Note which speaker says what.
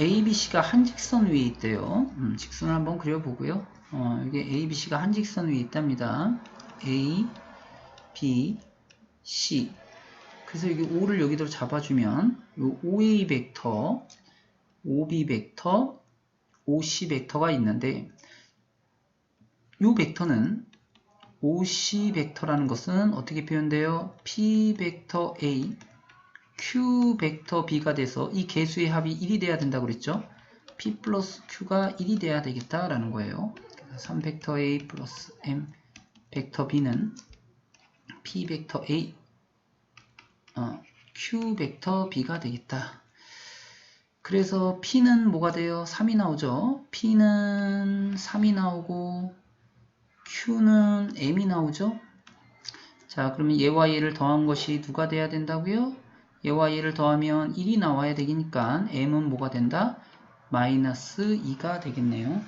Speaker 1: ABC가 한 직선 위에 있대요. 음, 직선을 한번 그려보고요. 어, 이게 ABC가 한 직선 위에 있답니다. A, B, C. 그래서 여기 O를 여기로 잡아주면 요 OA 벡터, OB 벡터, OC 벡터가 있는데 요 벡터는 OC 벡터라는 것은 어떻게 표현돼요? P 벡터 A, Q 벡터 B가 돼서 이 개수의 합이 1이 돼야 된다고 그랬죠? P 플러스 Q가 1이 돼야 되겠다라는 거예요. 3 벡터 A 플러스 M 벡터 B는 P 벡터 A, 어, Q 벡터 B가 되겠다. 그래서 P는 뭐가 돼요? 3이 나오죠? P는 3이 나오고 Q는 M이 나오죠? 자, 그러면 얘와 얘를 더한 것이 누가 돼야 된다고요? 얘와 얘를 더하면 1이 나와야 되니까 M은 뭐가 된다? 마이너스 2가 되겠네요.